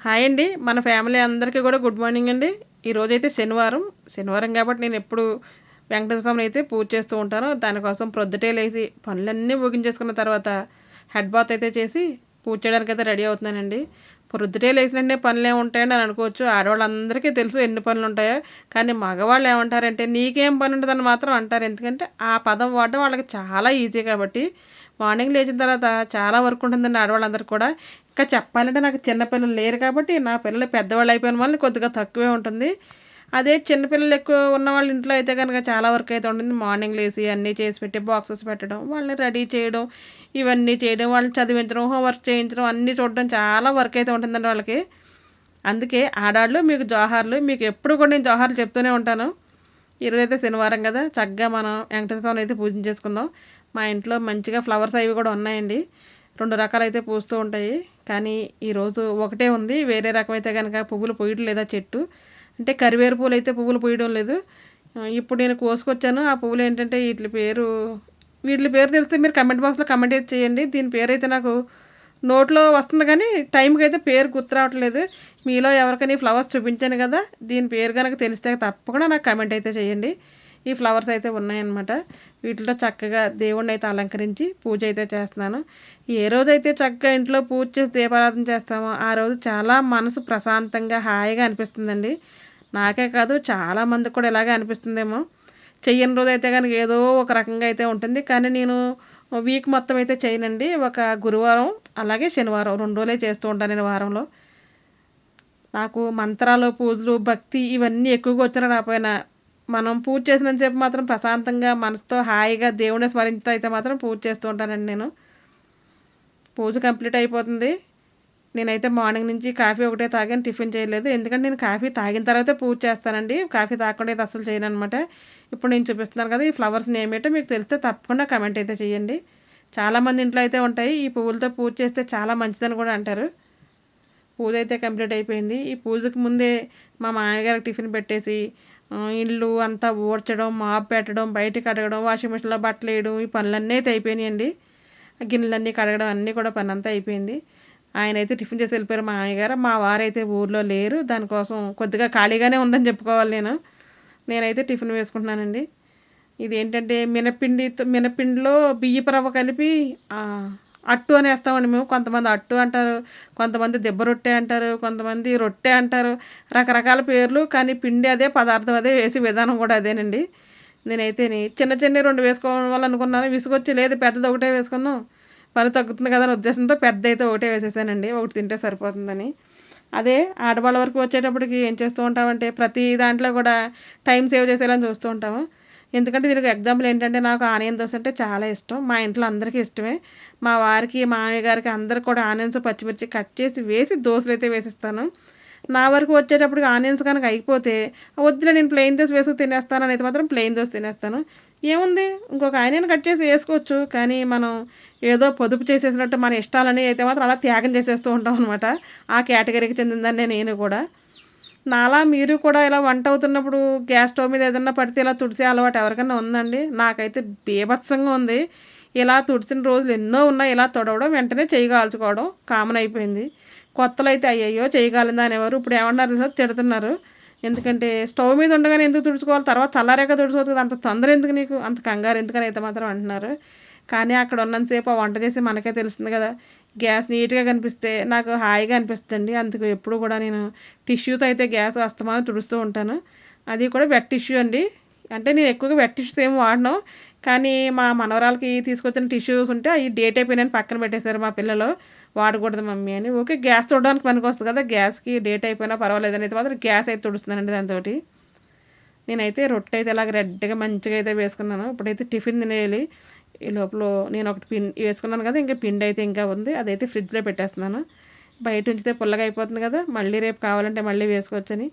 Hi అండి. మన family అందరికీ కూడా గుడ్ మార్నింగ్ అండి. ఈరోజైతే శనివారం. శనివారం కాబట్టి నేను ఎప్పుడు వెంకటేశ్వర స్వామిని అయితే పూజ చేస్తూ ఉంటాను. దానికోసం ప్రొద్దుటే లేచి పనులన్నీ ముగించేసుకున్న తర్వాత హెడ్ బాత్ అయితే చేసి పూజ చేయడానికి అయితే రెడీ అవుతున్నానండి. ప్రొద్దుటే లేచినంటే పనులు ఏముంటాయని అని అనుకోవచ్చు. ఆడవాళ్ళందరికీ తెలుసు ఎన్ని పనులు ఉంటాయో. కానీ మగవాళ్ళు ఏమంటారంటే నీకేం పని ఉంటుందని మాత్రం అంటారు. ఎందుకంటే ఆ పదం వాడడం వాళ్ళకి చాలా ఈజీ కాబట్టి మార్నింగ్ లేచిన తర్వాత చాలా వర్క్ ఉంటుందండి ఆడవాళ్ళందరికీ కూడా. ఇంకా చెప్పాలంటే నాకు చిన్నపిల్లలు లేరు కాబట్టి నా పిల్లలు పెద్దవాళ్ళు అయిపోయిన వాళ్ళని కొద్దిగా తక్కువే ఉంటుంది. అదే చిన్నపిల్లలు ఎక్కువ ఉన్న వాళ్ళ ఇంట్లో అయితే కనుక చాలా వర్క్ అయితే ఉంటుంది. మార్నింగ్ లేసి అన్నీ చేసి పెట్టి బాక్సెస్ పెట్టడం వాళ్ళని రెడీ చేయడం ఇవన్నీ చేయడం వాళ్ళని చదివించడం హోంవర్క్ చేయించడం అన్నీ చూడడం చాలా వర్క్ అయితే ఉంటుందండి వాళ్ళకి. అందుకే ఆడాళ్ళు మీకు జోహార్లు మీకు ఎప్పుడు కూడా నేను జోహార్లు చెప్తూనే ఉంటాను. ఈరోజు అయితే శనివారం కదా చక్కగా మనం వెంకటేశ్వరం అయితే పూజ చేసుకుందాం. మా ఇంట్లో మంచిగా ఫ్లవర్స్ అవి కూడా ఉన్నాయండి. రెండు రకాలు అయితే పూస్తూ ఉంటాయి. కానీ ఈరోజు ఒకటే ఉంది. వేరే రకం అయితే కనుక పువ్వులు పోయడం లేదా చెట్టు. అంటే కరివేరు పూలు అయితే పువ్వులు పోయడం లేదు. ఇప్పుడు నేను కోసుకొచ్చాను. ఆ పువ్వులు ఏంటంటే వీటి పేరు వీటి పేరు తెలిస్తే మీరు కమెంట్ బాక్స్లో కమెంట్ అయితే చేయండి. దీని పేరు అయితే నాకు నోట్లో వస్తుంది కానీ టైంకి అయితే పేరు గుర్తు రావట్లేదు. మీలో ఎవరికైనా ఫ్లవర్స్ చూపించాను కదా దీని పేరు కనుక తెలిస్తే తప్పకుండా నాకు కమెంట్ అయితే చేయండి. ఈ ఫ్లవర్స్ అయితే ఉన్నాయన్నమాట. వీటిలో చక్కగా దేవుణ్ణి అయితే అలంకరించి పూజ అయితే చేస్తున్నాను. ఏ రోజైతే చక్కగా ఇంట్లో పూజ చేసి దీపారాధన చేస్తామో ఆ రోజు చాలా మనసు ప్రశాంతంగా హాయిగా అనిపిస్తుందండి. నాకే కాదు చాలామందికి కూడా ఇలాగే అనిపిస్తుందేమో. చెయ్యని రోజు అయితే కనుక ఏదో ఒక రకంగా అయితే ఉంటుంది. కానీ నేను వీక్ మొత్తం అయితే చేయనండి. ఒక గురువారం అలాగే శనివారం రెండు రోజులే చేస్తూ ఉంటాను నేను వారంలో. నాకు మంత్రాలు పూజలు భక్తి ఇవన్నీ ఎక్కువగా వచ్చిన రాపోయినా మనం పూజ చేసినంతసేపు మాత్రం ప్రశాంతంగా మనసుతో హాయిగా దేవుని స్మరించుతూ అయితే మాత్రం పూజ చేస్తూ ఉంటానండి నేను. పూజ కంప్లీట్ అయిపోతుంది. నేనైతే మార్నింగ్ నుంచి కాఫీ ఒకటే తాగాను టిఫిన్ చేయలేదు. ఎందుకంటే నేను కాఫీ తాగిన తర్వాతే పూజ చేస్తానండి. కాఫీ తాగకుండా అయితే అసలు చేయను అనమాట ఇప్పుడు నేను చూపిస్తున్నాను కదా ఈ ఫ్లవర్స్ ఏమేటో మీకు తెలిస్తే తప్పకుండా కమెంట్ అయితే చేయండి. చాలామంది ఇంట్లో అయితే ఉంటాయి ఈ పువ్వులతో పూజ చేస్తే చాలా మంచిదని కూడా అంటారు. పూజ అయితే కంప్లీట్ అయిపోయింది. ఈ పూజకు ముందే మా మామయ్యగారికి టిఫిన్ పెట్టేసి ఇల్లు అంతా ఊడ్చడం మాప్ పెట్టడం బయట కడగడం వాషింగ్ మిషన్లో బట్టలు వేయడం ఈ పనులన్నీ అయితే అయిపోయినాయండి. గిన్నెలన్నీ కడగడం అన్నీ కూడా పని అంతా అయిపోయింది. ఆయన అయితే టిఫిన్ చేసి వెళ్ళిపోయారు మా ఆయనగారు మా వారైతే ఊర్లో లేరు. దానికోసం కొద్దిగా ఖాళీగానే ఉందని చెప్పుకోవాలి నేను. నేనైతే టిఫిన్ వేసుకుంటున్నానండి. ఇది ఏంటంటే మినపిండి మినపిండిలో బియ్యపు రవ్వ కలిపి అట్టు అని వేస్తామండి మేము. కొంతమంది అట్టు అంటారు కొంతమంది దెబ్బ రొట్టె అంటారు కొంతమంది రొట్టె అంటారు. రకరకాల పేర్లు కానీ పిండి అదే పదార్థం అదే వేసే విధానం కూడా అదేనండి. నేనైతే చిన్న చిన్న రెండు వేసుకోవడం వల్ల అనుకున్నాను. విసుగొచ్చి లేదు పెద్దది ఒకటే వేసుకుందాం. పని తగ్గుతుంది కదా అని ఉద్దేశంతో పెద్ద అయితే ఒకటే వేసేసానండి. ఒకటి తింటే సరిపోతుందని. అదే ఆడవాళ్ళ వరకు వచ్చేటప్పటికి ఏం చేస్తూ ఉంటామంటే ప్రతి దాంట్లో కూడా టైం సేవ్ చేసేలా చూస్తూ ఉంటాము. ఎందుకంటే దీనికి ఎగ్జాంపుల్ ఏంటంటే నాకు ఆనియన్ దోశ అంటే చాలా ఇష్టం. మా ఇంట్లో అందరికీ ఇష్టమే. మా వారికి మా గారికి అందరు కూడా ఆనియన్స్ పచ్చిమిర్చి కట్ చేసి వేసి దోశలు అయితే వేసిస్తాను. నా వరకు వచ్చేటప్పటికి ఆనియన్స్ కనుక అయిపోతే వద్దులే నేను ప్లెయిన్ దోశ వేసుకు తినేస్తాను అనేది మాత్రం ప్లెయిన్ దోశ తినేస్తాను. ఏముంది? ఇంకొక ఆనియన్ కట్ చేసి వేసుకోవచ్చు. కానీ మనం ఏదో పొదుపు చేసేసినట్టు మన ఇష్టాలని అయితే మాత్రం అలా త్యాగం చేసేస్తూ ఉంటాం అనమాట ఆ కేటగిరీకి చెందిందని నేను కూడా. నాలా మీరు కూడా ఇలా వంట అవుతున్నప్పుడు గ్యాస్ స్టవ్ మీద ఏదన్నా పడితే ఇలా తుడిసే అలవాటు ఎవరికైనా ఉందండి? నాకైతే బీభత్సంగా ఉంది. ఇలా తుడిచిన రోజులు ఎన్నో ఉన్నాయి. ఇలా తొడవడం వెంటనే చేయగాల్చుకోవడం కామన్ అయిపోయింది. కొత్తలు అయితే అయ్యయ్యో! చేయగలిందా అనేవారు ఇప్పుడు ఏమన్నారు తిడుతున్నారు. ఎందుకంటే స్టవ్ మీద ఉండగానే ఎందుకు తుడుచుకోవాలి? తర్వాత చల్లారేక తుడుచుకోవచ్చు అంత తొందర ఎందుకు నీకు? అంత కంగారు ఎందుకని అయితే మాత్రం అంటున్నారు. కానీ అక్కడ ఉన్నంతసేపు ఆ వంట చేసి మనకే తెలుస్తుంది కదా! గ్యాస్ నీట్గా కనిపిస్తే నాకు హాయిగా అనిపిస్తుంది అందుకు ఎప్పుడు కూడా నేను టిష్యూతో అయితే గ్యాస్ వస్తామని తుడుస్తూ ఉంటాను. అది కూడా వెట్ టిష్యూ అండి. అంటే నేను ఎక్కువగా వెట్ టిష్యూస్ ఏమి వాడను. కానీ మా మనవరాలకి తీసుకొచ్చిన టిష్యూస్ ఉంటే అవి డేట్ అయిపోయినాయని పక్కన పెట్టేశారు మా పిల్లలు. వాడకూడదు మమ్మీ అని. ఓకే గ్యాస్ తుడడానికి పనికి వస్తుంది కదా గ్యాస్కి డేట్ అయిపోయినా పర్వాలేదు అనేది మాత్రం గ్యాస్ అయితే తుడుస్తున్నానండి దాంతో నేనైతే రొట్టె అయితే ఇలాగ రెడ్గా మంచిగా అయితే వేసుకున్నాను. ఇప్పుడైతే టిఫిన్ తినేయాలి. ఈ లోపల నేను ఒకటి పిండి వేసుకున్నాను కదా ఇంకా పిండి అయితే ఇంకా ఉంది. అదైతే ఫ్రిడ్జ్లో పెట్టేస్తున్నాను. బయట ఉంచితే పుల్లగా అయిపోతుంది కదా మళ్ళీ రేపు కావాలంటే మళ్ళీ వేసుకోవచ్చని.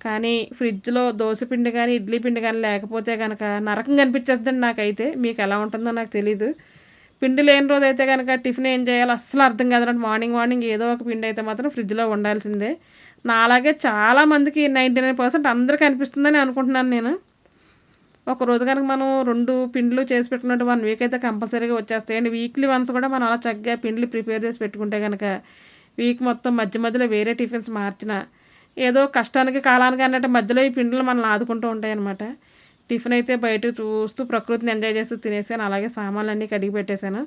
కానీ ఫ్రిడ్జ్లో దోశ పిండి కానీ ఇడ్లీ పిండి కానీ లేకపోతే కనుక నరకం కనిపించేస్తుందండి నాకైతే. మీకు ఎలా ఉంటుందో నాకు తెలీదు. పిండి లేని రోజు అయితే కనుక టిఫిన్ ఏం చేయాలో అస్సలు అర్థం కాదంటే మార్నింగ్ మార్నింగ్ ఏదో ఒక పిండి అయితే మాత్రం ఫ్రిడ్జ్లో ఉండాల్సిందే. నా అలాగే చాలామందికి నైంటీ నైన్ పర్సెంట్ అందరికీ అనిపిస్తుందని అనుకుంటున్నాను నేను. ఒక రోజు కనుక మనం రెండు పిండ్లు చేసి పెట్టుకున్నట్టు వన్ వీక్ అయితే కంపల్సరీగా వచ్చేస్తాయి. అండ్ వీక్లీ వన్స్ కూడా మనం అలా చక్కగా పిండ్లు ప్రిపేర్ చేసి పెట్టుకుంటే కనుక వీక్ మొత్తం మధ్య మధ్యలో వేరే టిఫిన్స్ మార్చిన ఏదో కష్టానికి కాలానికి అన్నట్టు మధ్యలో ఈ పిండిలు మనల్ని ఆదుకుంటూ ఉంటాయి అనమాట టిఫిన్ అయితే బయట చూస్తూ ప్రకృతిని ఎంజాయ్ చేస్తూ తినేసాను. అలాగే సామాన్లు అన్నీ కడిగి పెట్టేశాను.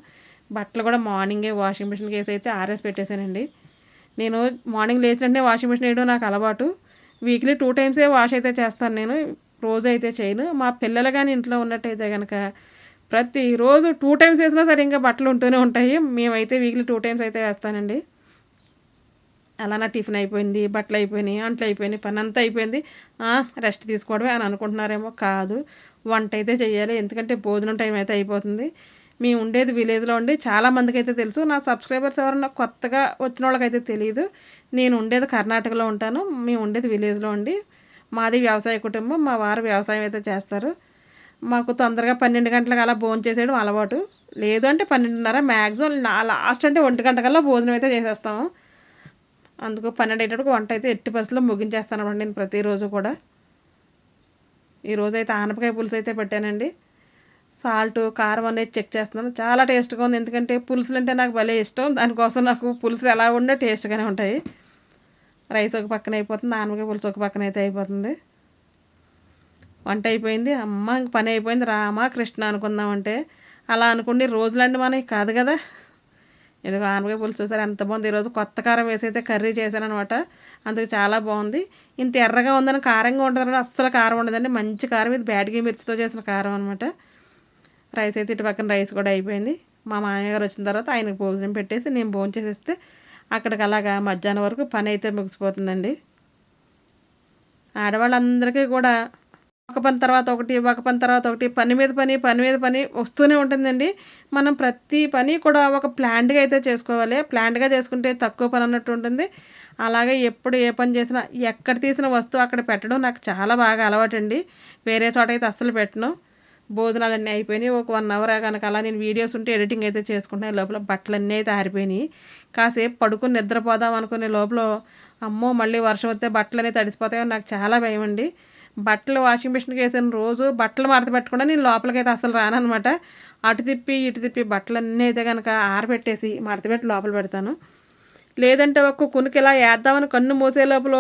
బట్టలు కూడా మార్నింగే వాషింగ్ మిషన్కి వేసి అయితే ఆర్ఎస్ పెట్టేశానండి. నేను మార్నింగ్ లేచినట్టే వాషింగ్ మిషన్ వేయడం నాకు అలవాటు. వీక్లీ టూ టైమ్సే వాష్ అయితే చేస్తాను నేను. రోజు అయితే చేయను. మా పిల్లలు కానీ ఇంట్లో ఉన్నట్టయితే కనుక ప్రతిరోజు టూ టైమ్స్ వేసినా సరే ఇంకా బట్టలు ఉంటూనే ఉంటాయి. మేమైతే వీక్లీ టూ టైమ్స్ అయితే వేస్తానండి. అలా నా టిఫిన్ అయిపోయింది బట్టలు అయిపోయినాయి అంట్లు అయిపోయినాయి పని అంతా అయిపోయింది. రెస్ట్ తీసుకోవడమే అని అనుకుంటున్నారేమో కాదు. వంట అయితే చేయాలి ఎందుకంటే భోజనం టైం అయితే అయిపోతుంది. మేము ఉండేది విలేజ్లో ఉండి చాలా మందికి అయితే తెలుసు. నా సబ్స్క్రైబర్స్ ఎవరన్నా కొత్తగా వచ్చిన వాళ్ళకైతే తెలియదు నేను ఉండేది కర్ణాటకలో ఉంటాను. మేము ఉండేది విలేజ్లో ఉండి మాది వ్యవసాయ కుటుంబం మా వారు వ్యవసాయం అయితే చేస్తారు. మాకు తొందరగా పన్నెండు గంటలకు అలా భోజనం చేసేయడం అలవాటు. లేదు అంటే పన్నెండున్నర మ్యాక్సిమం లాస్ట్ అంటే ఒంటి గంటకల్లా భోజనం అయితే చేసేస్తాము. అందుకు పన్నెండు అయ్యేటప్పుడు వంట అయితే ఎట్టి పరిస్థితుల్లో ముగించేస్తాను అండి నేను ప్రతిరోజు కూడా. ఈరోజు అయితే ఆనపకాయ పులుసు అయితే పెట్టానండి. సాల్ట్ కారం అనేది చెక్ చేస్తున్నాను. చాలా టేస్ట్గా ఉంది. ఎందుకంటే పులుసులు అంటే నాకు భలే ఇష్టం. దానికోసం నాకు పులుసులు ఎలా ఉండే టేస్ట్గానే ఉంటాయి. రైస్ ఒక పక్కన అయిపోతుంది ఆనపకాయ పులుసు ఒక పక్కన అయితే అయిపోతుంది. వంట అయిపోయింది. అమ్మ ఇంక పని అయిపోయింది. రామా కృష్ణ అనుకుందామంటే అలా అనుకుంటే రోజులండి మనకి కాదు కదా. ఇదిగో ఆనపకాయ పులుసు చూసారు ఎంత బాగుంది. ఈరోజు కొత్త కారం వేసి అయితే కర్రీ చేశాను అనమాట అందుకు చాలా బాగుంది. ఇంత ఎర్రగా ఉందని కారంగా ఉంటుందని అస్సలు కారం ఉండదండి. మంచి కారం. ఇది బ్యాడ్గా మిర్చితో చేసిన కారం అనమాట రైస్ అయితే ఇటు పక్కన రైస్ కూడా అయిపోయింది. మా మామయ్యగారు వచ్చిన తర్వాత ఆయనకు భోజనం పెట్టేసి నేను భోజనం చేసేస్తే అక్కడికి అలాగా మధ్యాహ్నం వరకు పని అయితే ముగిసిపోతుందండి. ఆడవాళ్ళందరికీ కూడా ఒక పని తర్వాత ఒకటి ఒక పని తర్వాత ఒకటి పని మీద పని పని మీద పని వస్తూనే ఉంటుందండి. మనం ప్రతి పని కూడా ఒక ప్లాంట్గా అయితే చేసుకోవాలి. ప్లాంట్గా చేసుకుంటే తక్కువ పని అన్నట్టు ఉంటుంది. అలాగే ఎప్పుడు ఏ పని చేసినా ఎక్కడ తీసిన వస్తువు అక్కడ పెట్టడం నాకు చాలా బాగా అలవాటు అండి వేరే చోట అయితే అస్సలు పెట్టను. భోజనాలు అన్నీ అయిపోయినాయి. ఒక వన్ అవర్ కనుక అలా నేను వీడియోస్ ఉంటే ఎడిటింగ్ అయితే చేసుకుంటున్నాను లోపల బట్టలన్నీ అయితే ఆరిపోయినాయి. కాసేపు పడుకుని నిద్రపోదాం అనుకునే లోపల అమ్మో మళ్ళీ వర్షం వస్తే బట్టలు అనేవి తడిసిపోతాయో నాకు చాలా భయం అండి. బట్టలు వాషింగ్ మిషన్కి వేసిన రోజు బట్టలు మడత పెట్టకుండా నేను లోపలికి అయితే అసలు రానమాట అటు తిప్పి ఇటు తిప్పి బట్టలన్నీ అయితే కనుక ఆరబెట్టేసి మడత పెట్టి లోపల పెడతాను. లేదంటే ఒక్క కునికి ఇలా వేద్దామని కన్ను మూసే లోపల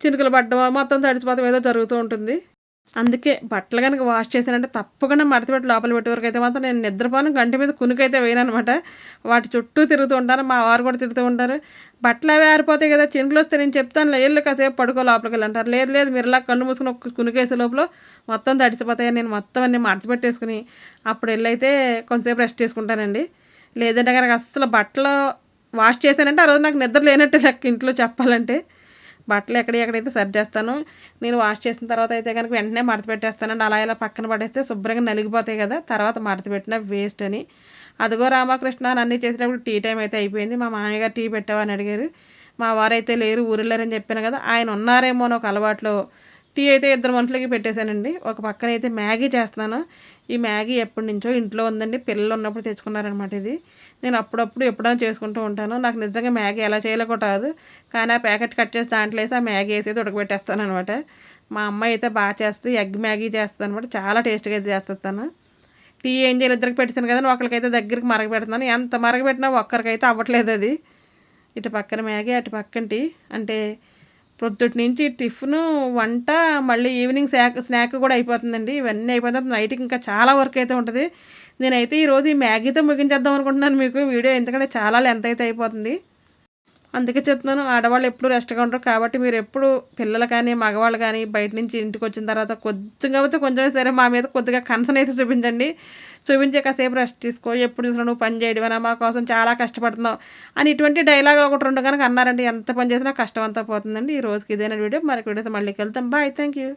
చినుకులు పడ్డం మొత్తం తడిసిపోతాం ఏదో జరుగుతూ ఉంటుంది. అందుకే బట్టలు కనుక వాష్ చేశానంటే తప్పకుండా మడతపెట్టి లోపల పెట్టే వరకు అయితే మాత్రం నేను నిద్రపోను గంట మీద కునుకైతే వేయనమాట వాటి చుట్టూ తిరుగుతూ ఉంటాను మా వారు కూడా తిరుగుతూ ఉంటారు. బట్టలు అవి ఆరిపోతాయి కదా చినుకులు వస్తే నేను చెప్తాను ఏళ్ళు కాసేపు పడుకో లోపలికి వెళ్ళి అంటారు. లేదు లేదు మీరు ఇలా కన్ను మూసుకుని ఒక కునుకేసే లోపల మొత్తం తడిచిపోతాయి నేను మొత్తం అన్ని మడత పెట్టేసుకుని అప్పుడు వెళ్ళైతే కొంతసేపు రెస్ట్ చేసుకుంటానండి. లేదంటే కనుక అసలు బట్టలు వాష్ చేశానంటే ఆ రోజు నాకు నిద్ర లేనట్టే నాకు ఇంట్లో చెప్పాలంటే. బట్టలు ఎక్కడ ఎక్కడైతే సరి చేస్తాను నేను వాష్ చేసిన తర్వాత అయితే కనుక వెంటనే మడత పెట్టేస్తానండి. అలా ఇలా పక్కన పడేస్తే శుభ్రంగా నలిగిపోతాయి కదా తర్వాత మడత పెట్టిన వేస్ట్ అని. అదిగో రామకృష్ణ అన్నీ చేసేటప్పుడు టీ టైం అయితే అయిపోయింది. మా మామయ్యగారు టీ పెట్టావని అడిగారు. మా వారైతే లేరు ఊరిలేరని చెప్పాను కదా ఆయన ఉన్నారేమో అని ఒక అలవాట్లో టీ అయితే ఇద్దరు మనుషులకి పెట్టేశానండి. ఒక పక్కన అయితే మ్యాగీ చేస్తున్నాను. ఈ మ్యాగీ ఎప్పటి నుంచో ఇంట్లో ఉందండి. పిల్లలు ఉన్నప్పుడు తెచ్చుకున్నారనమాట ఇది. నేను అప్పుడప్పుడు ఎప్పుడైనా చేసుకుంటూ ఉంటాను. నాకు నిజంగా మ్యాగీ ఎలా చేయాలో కూడా రాదు. కానీ ఆ ప్యాకెట్ కట్ చేసి దాంట్లో వేసి ఆ మ్యాగీ వేసి ఉడకబెట్టేస్తాను అనమాట మా అమ్మాయి అయితే బాగా చేస్తుంది. ఎగ్ మ్యాగీ చేస్తుంది అనమాట చాలా టేస్ట్గా అయితే చేస్తాను టీ ఏం చేయాలి ఇద్దరికి పెట్టేసాను కదా ఒకరికైతే దగ్గరికి మరగబెడుతున్నాను. ఎంత మరగబెట్టినా ఒక్కరికైతే అవ్వట్లేదు అది. ఇటు పక్కన మ్యాగీ అటు పక్కన టీ. అంటే ప్రొద్దుటి నుంచి టిఫిన్ వంట మళ్ళీ ఈవినింగ్ స్నాక్ స్నాక్ కూడా అయిపోతుందండి. ఇవన్నీ అయిపోయిన తర్వాత నైట్కి ఇంకా చాలా వర్క్ అయితే ఉంటుంది. నేనైతే ఈరోజు ఈ మ్యాగీతో ముగించేద్దాం అనుకుంటున్నాను మీకు. వీడియో ఎందుకంటే చాలా లెంత్ అయితే అయిపోతుంది. అందుకే చెప్తున్నాను ఆడవాళ్ళు ఎప్పుడు రెస్ట్గా ఉంటారు కాబట్టి మీరు ఎప్పుడు పిల్లలు కానీ మగవాళ్ళు కానీ బయట నుంచి ఇంటికి వచ్చిన తర్వాత కొద్దిగా అయితే కొంచెం సరే మా మీద కొద్దిగా కన్సర్న్ అయితే చూపించండి. చూపించే కాసేపు రెస్ట్ తీసుకో. ఎప్పుడు చూసినా నువ్వు పని చేయడం మా కోసం చాలా కష్టపడుతున్నావు అని ఇటువంటి డైలాగ్ ఒకటి రెండు కనుక అన్నారండి ఎంత పని చేసినా కష్టం అంతా పోతుందండి. ఈ రోజుకి ఇదేనా వీడియో. మరొక వీడియోతో మళ్ళీ వెళ్తాం బాయ్. Thank you